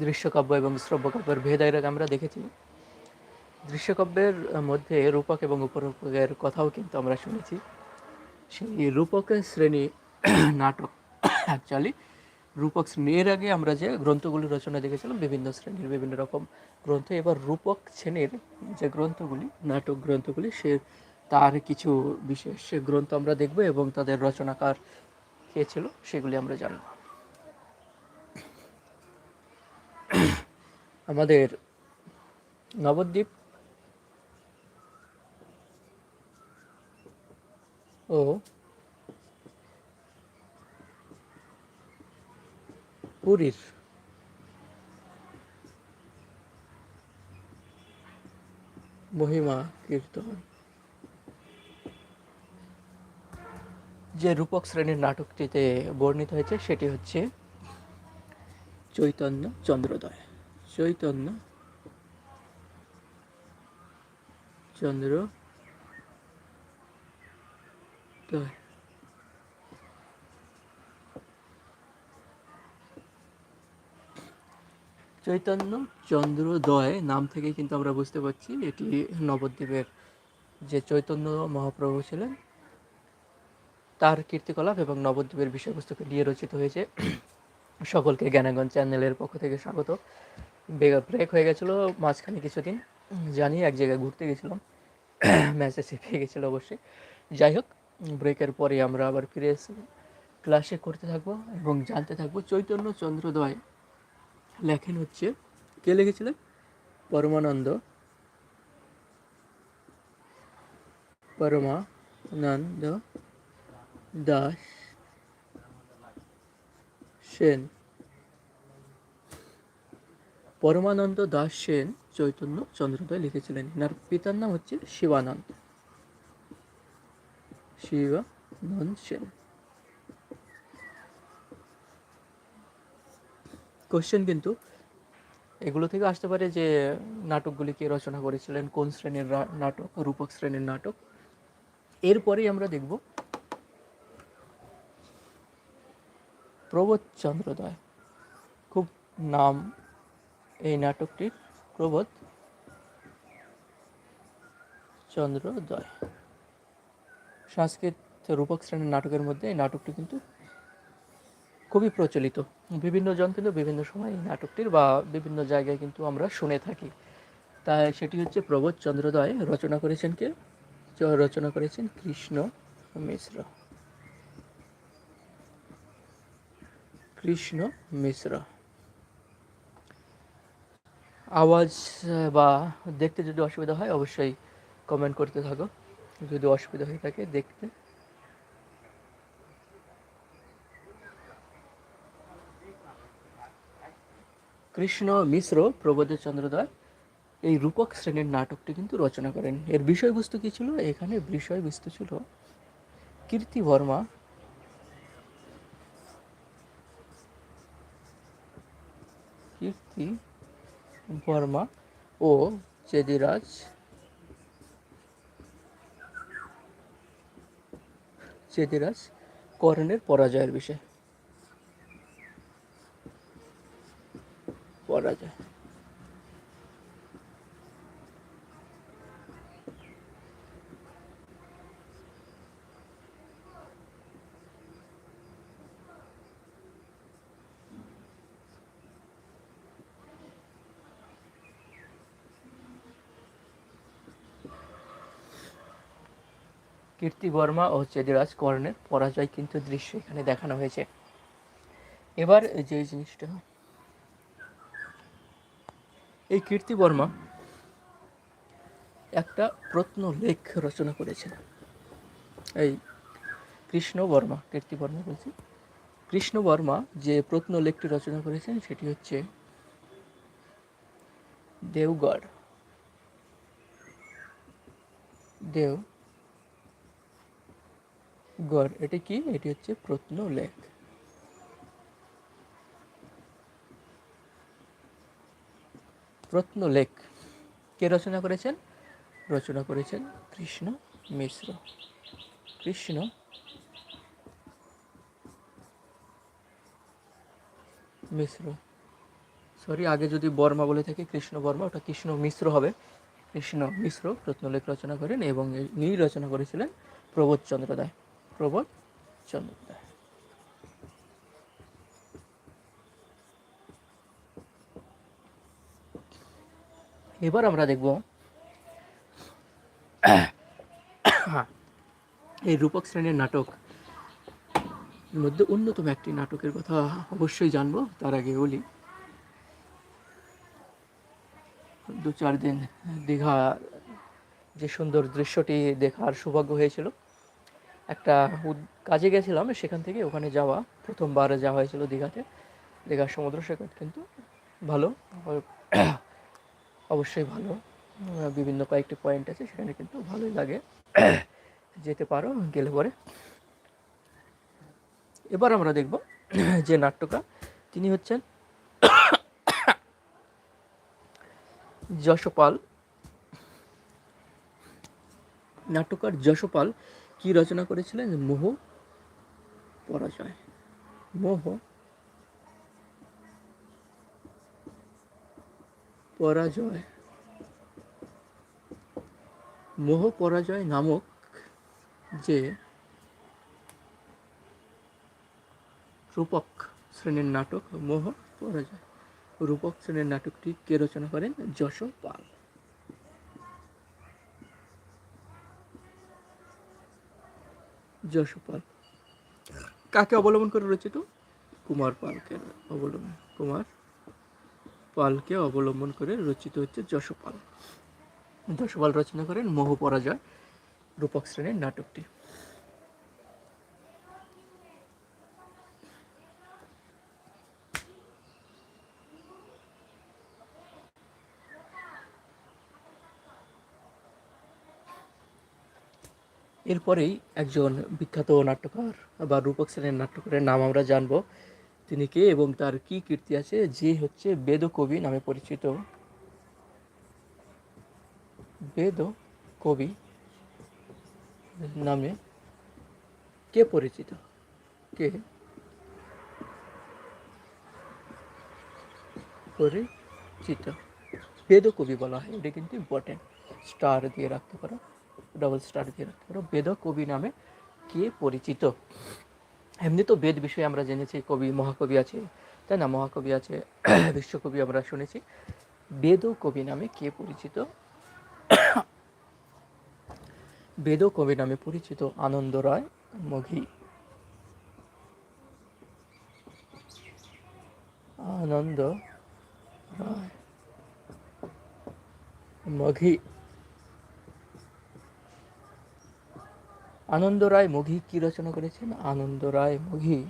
দৃশ্যকাব্য এবং শ্রব্যকাব্যের ভেদাইরা আমরা দেখেছি। দৃশ্যকাব্যের মধ্যে রূপক এবং উপরূপকের কথাও কিন্তু আমরা শুনেছি। সেই রূপকের শ্রেণি নাটক অ্যাকচুয়ালি রূপক শ্রেণি, এর আগে আমরা যে গ্রন্থগুলি রচনা দেখেছিলাম, বিভিন্ন শ্রেণির বিভিন্ন রকম গ্রন্থ, এবার রূপক শ্রেণির যে গ্রন্থগুলি, নাটক গ্রন্থগুলি, সে তার কিছু বিশেষ গ্রন্থ আমরা দেখব এবং তাদের রচনাকার কে ছিল, সেগুলি আমরা জানব। আমাদের নবদ্বীপ ও পুরীর মহিমা কীর্তন। যে রূপক শ্রেণির নাটকটিতে বর্ণিত হয়েছে, সেটি হচ্ছে চৈতন্য চন্দ্রোদয়। চৈতন্য, চন্দ্র চৈতন্য চন্দ্রোদয় নাম থেকে কিন্তু আমরা বুঝতে পারছি এটি নবদ্বীপের যে চৈতন্য মহাপ্রভু ছিলেন, তার কীর্তিকলাপ এবং নবদ্বীপের বিষয়বস্তুকে নিয়ে রচিত হয়েছে। সকলকে জ্ঞানাগঞ্জ চ্যানেলের পক্ষ থেকে স্বাগত। ব্রেক হয়ে গেছিল মাঝখানে কিছুদিন। জানি এক জায়গায় ঘুরতে গেছিলাম। ম্যাচে পেয়ে গেছিল অবশ্যই। যাই হোক ব্রেকের পরে আমরা আবার ফিরে এসে ক্লাসে করতে থাকব এবং জানতে থাকব চৈতন্য চন্দ্রোদয় লেখেন হচ্ছে, কে লিখেছিলেন? পরমানন্দ। পরমানন্দ দাস সেন। পরমানন্দ দাস সেন চৈতন্য চন্দ্রোদয় লিখেছিলেন। এনার পিতার নাম হচ্ছে শিবানন্দ। শিবানন্দ সেন। কোশ্চেন কিন্তু এগুলো থেকে আসতে পারে যে নাটকগুলি কে রচনা করেছিলেন, কোন শ্রেণির নাটক, রূপক শ্রেণির নাটক। এরপরেই আমরা দেখব প্রবোধ চন্দ্রোদয়। খুব নাম এই নাটকটির প্রবোধ চন্দ্রোদয় সংস্কৃত রূপক শ্রেণির নাটকের মধ্যে এই নাটকটি কিন্তু খুবই প্রচলিত। বিভিন্ন জন কিন্তু বিভিন্ন সময় এই নাটকটির বা বিভিন্ন জায়গায় কিন্তু আমরা শুনে থাকি। তাই সেটি হচ্ছে প্রবোধ চন্দ্রোদয় রচনা করেছেন কে? রচনা করেছেন কৃষ্ণ মিশ্র। কৃষ্ণ মিশ্র। আওয়াজ বা দেখতে যদি অসুবিধা হয়, অবশ্যই কমেন্ট করতে থাকো। যদি অসুবিধা হয়ে থাকে, দেখতে। কৃষ্ণ মিশ্র প্রবোধ চন্দ্রদয় এই রূপক শ্রেণির নাটকটি কিন্তু রচনা করেন। এর বিষয়বস্তু কি ছিল? এখানে বিষয়বস্তু ছিল কীর্তি বর্মা। কীর্তি বর্মা ও চেদিরাজ চেদিরাজ করণের পরাজয়ের বিষয়। পরাজয়। কীর্তি বর্মা ও চেদিরাজ কর্ণের পরাজয় কিন্তু দৃশ্য এখানে দেখানো হয়েছে। এবার যে জিনিসটা এই কীর্তি বর্মা একটা প্রত্ন লেখ রচনা করেছেন। এই কৃষ্ণ বর্মা, কীর্তি বর্মা বলছি। কৃষ্ণ বর্মা যে প্রত্ন লেখটি রচনা করেছেন সেটি হচ্ছে দেওগড়। দেও গড়, এটি কি? এটি হচ্ছে প্রত্ন লেখ প্রত্ন লেখ কে রচনা করেছেন? রচনা করেছেন কৃষ্ণ মিশ্র। কৃষ্ণ মিশ্র। সরি, আগে যদি বর্মা বলে থাকে, কৃষ্ণ বর্মা, ওটা কৃষ্ণ মিশ্র হবে। কৃষ্ণ মিশ্র প্রত্নলেখ রচনা করেন এবং ইনি রচনা করেছিলেন প্রবোধ চন্দ্র রায় প্রবোধ চন্দ্র রায় এবার আমরা দেখব এই রূপক শ্রেণির নাটক মধ্যে অন্যতম একটি নাটকের কথা অবশ্যই জানব, তার আগে বলি। দু চার দিন দীঘা যে সুন্দর দৃশ্যটি দেখার সৌভাগ্য হয়েছিল একটা কাজে গেছিলাম, সেখান থেকে ওখানে যাওয়া। প্রথমবার যাওয়া হয়েছিল দীঘাতে, দীঘার সমুদ্র সৈকত কিন্তু ভালো অবশ্যই ভালো। বিভিন্ন কয়েকটি পয়েন্ট আছে, সেখানে কিন্তু ভালোই লাগে। যেতে পারো, গেলে পরে। এবার আমরা দেখব যে নাট্যকার তিনি হচ্ছেন যশপাল। নাট্যকার যশপাল কি রচনা করেছিলেন? মোহ পরাজয়। মোহ পরাজয়। মোহ পরাজয় নামক যে রূপক শ্রেণির নাটক, মোহ পরাজয়। রূপক শ্রেণির নাটকটি কে রচনা করেন? যশপাল যশপাল। কাকে অবলম্বন করে রচিত কুমার পালকে অবলম্বন কুমার পালকে অবলম্বন করে রচিত হচ্ছে যশোপাল। যশোপাল রচনা করেন মোহ পরাজয় রূপক শ্রেণির নাটকটি। এরপরেই একজন বিখ্যাত নাট্যকার বা রূপক শ্রেণির নাট্যকারের নাম আমরা জানব। তিনি কে এবং তার কি কীর্তি আছে? যে হচ্ছে বেদ কবি নামে পরিচিত। বেদ কবি নামে কে পরিচিত? কে? পরিচিত। বেদ কবি বলা হয়। এটা কিন্তু ইম্পর্টেন্ট স্টার দিয়ে রাখতে পারো। ডবল স্টার দিয়ে রাখতে পারো বেদ কবি নামে কে পরিচিত? এমনি তো বেদ বিষয়ে আমরা জেনেছি, কবি, মহাকবি আছে, তাই না? মহাকবি আছে, বিশ্বকবি আমরা শুনেছি। বেদ কবি নামে কে পরিচিত? বেদ কবি নামে পরিচিত আনন্দ রায় মঘি আনন্দ রায় মঘি আনন্দ রায় মঘি কী রচনা করেছেন? আনন্দ রায় মঘি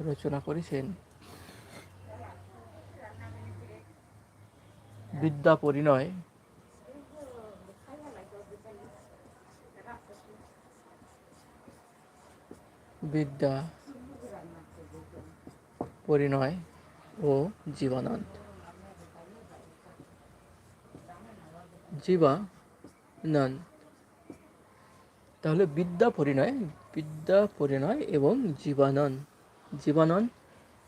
রচনা করেছেন। বিদ্যা পরিণয়। বিদ্যা পরিণয় ও জীবনানন্দ জীবানন্দ। তাহলে বিদ্যা পরিণয় বিদ্যা পরিণয় এবং জীবানন্দ জীবানন্দ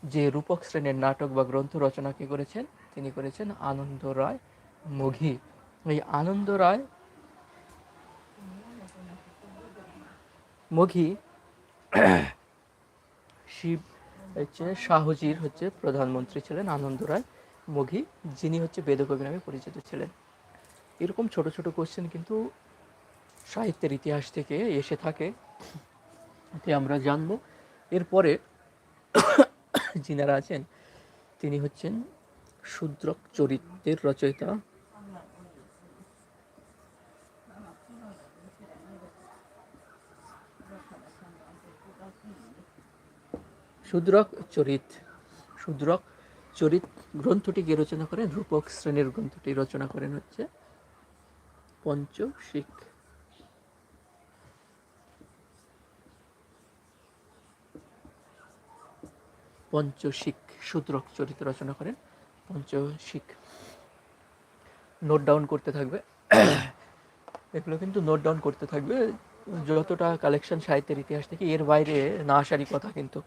যে রূপক শ্রেণির নাটক বা গ্রন্থ রচনা কে করেছেন? তিনি করেছেন আনন্দ রায় মঘি। এই আনন্দ রায় মঘি শিব হচ্ছে শাহজির হচ্ছে প্রধানমন্ত্রী ছিলেন আনন্দ রায় মঘি, যিনি হচ্ছে বেদকবি নামে পরিচিত ছিলেন। এরকম ছোট ছোট কোশ্চেন কিন্তু সাহিত্যের ইতিহাস থেকে এসে থাকে। এতে আমরা জানব। এরপরে যিনারা আছেন, তিনি হচ্ছেন শূদ্রক চরিত্রের রচয়িতা। শূদ্রক চরিত শূদ্রক চরিত গ্রন্থটি কে রচনা করেন, রূপক শ্রেণির গ্রন্থটি রচনা করেন হচ্ছে পঞ্চশিখ। পঞ্চশিখ শূদ্রক চরিত্র রচনা করেন। পঞ্চশিখ নোট ডাউন করতে থাকবে। এগুলো কিন্তু নোট ডাউন করতে থাকবে। যতটা কালেকশন সাহিত্যের ইতিহাস থেকে এর বাইরে না আসারই কথা কিন্তু।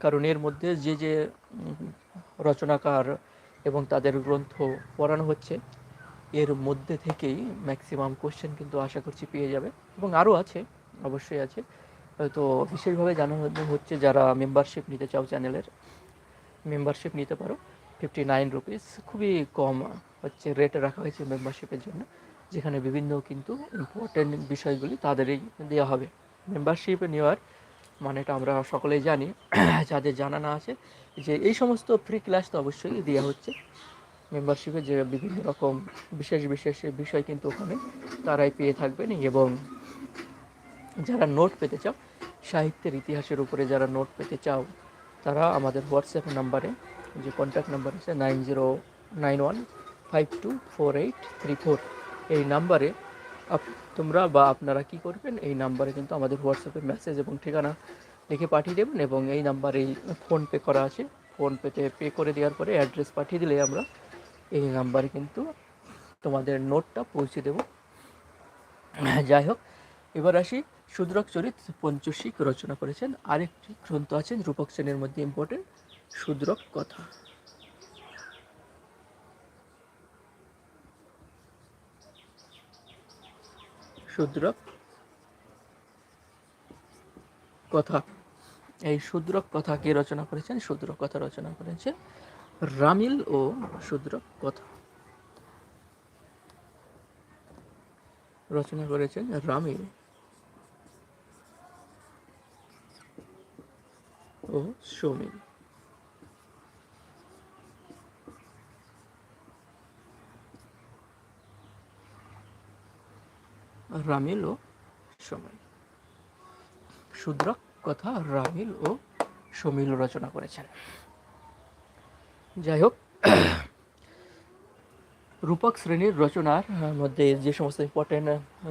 কারণ এর মধ্যে যে যে রচনাকার এবং তাদের গ্রন্থ পড়ানো হচ্ছে, এর মধ্যে থেকেই ম্যাক্সিমাম কোশ্চেন কিন্তু আশা করছি পেয়ে যাবে। এবং আরও আছে, অবশ্যই আছে। তো বিশেষভাবে জানানো হচ্ছে যারা মেম্বারশিপ নিতে চাও চ্যানেলের মেম্বারশিপ নিতে পারো। ফিফটি নাইন রুপিস খুবই কম হচ্ছে রেট রাখা হয়েছে মেম্বারশিপের জন্য, যেখানে বিভিন্ন কিন্তু ইম্পর্টেন্ট বিষয়গুলি তাদেরই দেওয়া হবে। মেম্বারশিপ নেওয়ার মানেটা আমরা সকলেই জানি, যাদের জানা না আছে, যে এই সমস্ত ফ্রি ক্লাস তো অবশ্যই দেওয়া হচ্ছে। মেম্বারশিপে যে বিভিন্ন রকম বিশেষ বিশেষ বিষয় কিন্তু ওখানে তারাই পেয়ে থাকবেন এবং যারা নোট পেতে চাও, সাহিত্যের ইতিহাসের উপরে যারা নোট পেতে চাও, তারা আমাদের হোয়াটসঅ্যাপ নাম্বারে যে কন্ট্যাক্ট নাম্বার আছে nine zero nine one five two four eight three four এই নাম্বারে আপ- তোমরা বা আপনারা কি করবেন, এই নাম্বারে কিন্তু আমাদের হোয়াটসঅ্যাপে মেসেজ এবং ঠিকানা লিখে পাঠিয়ে দেবেন এবং এই নাম্বারেই ফোনপে করা আছে। ফোনপেতে পে করে দেওয়ার পরে অ্যাড্রেস পাঠিয়ে দিলে আমরা এই নাম্বারে কিন্তু তোমাদের নোটটা পৌঁছে দেব। যাই হোক, এবার আসি শূদ্রক চরিত পঞ্চশিক রচনা করেছেন। আরেকটি গ্রন্থ আছেন, রূপক শ্রেণির মধ্যে ইম্পর্টেন্ট শূদ্রক কথা। শূদ্রক কথা। এই শূদ্রক কথা কে রচনা করেছেন? শূদ্রক কথা রচনা করেছেন রামিল ও শূদ্রক কথা। রচনা করেছেন রামিল। ও সৌমিল রামিল ও সৌমিল শূদ্রক কথা রামিল ও সমিল রচনা করেছেন। যাই হোক, রূপক শ্রেণির রচনার মধ্যে যে সমস্ত ইম্পর্টেন্ট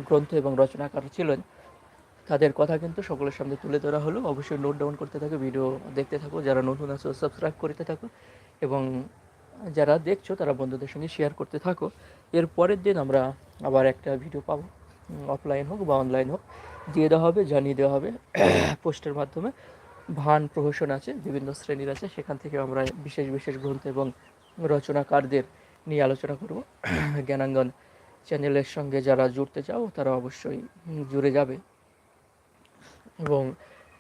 গ্রন্থ এবং রচনাকার ছিলেন তাদের কথা কিন্তু সকলের সামনে তুলে ধরা হলো। অবশ্যই নোট ডাউন করতে থাকো ভিডিও দেখতে থাকো, যারা নতুন আছো সাবস্ক্রাইব করতে থাকো এবং যারা দেখছ তারা বন্ধুদের সঙ্গে শেয়ার করতে থাকো। এর পরের দিন আমরা আবার একটা ভিডিও পাবো। অফলাইন হোক বা অনলাইন হোক। দিয়ে দেওয়া হবে, জানিয়ে দেওয়া হবে। পোস্টের মাধ্যমে ভান প্রহসন আছে, বিভিন্ন শ্রেণির আছে। সেখান থেকে আমরা বিশেষ বিশেষ গ্রন্থ এবং রচনাকারদের নিয়ে আলোচনা করব। জ্ঞানাঙ্গন চ্যানেলের সঙ্গে যারা জুড়তে চাও, তারা অবশ্যই জুড়ে যাবে। এবং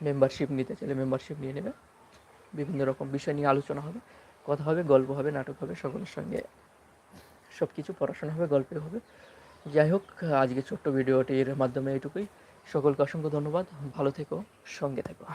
মেম্বারশিপ নিতে চাইলে মেম্বারশিপ নিয়ে নেবে। বিভিন্ন রকম বিষয় নিয়ে আলোচনা হবে, কথা হবে, গল্প হবে, নাটক হবে, সকলের সঙ্গে সব কিছু পড়াশোনা হবে, গল্পে হবে। যাই হোক, আজকে ছোট্ট ভিডিওটির মাধ্যমে এটুকুই। সকলকে অসংখ্য ধন্যবাদ। ভালো থেকো, সঙ্গে থেকো।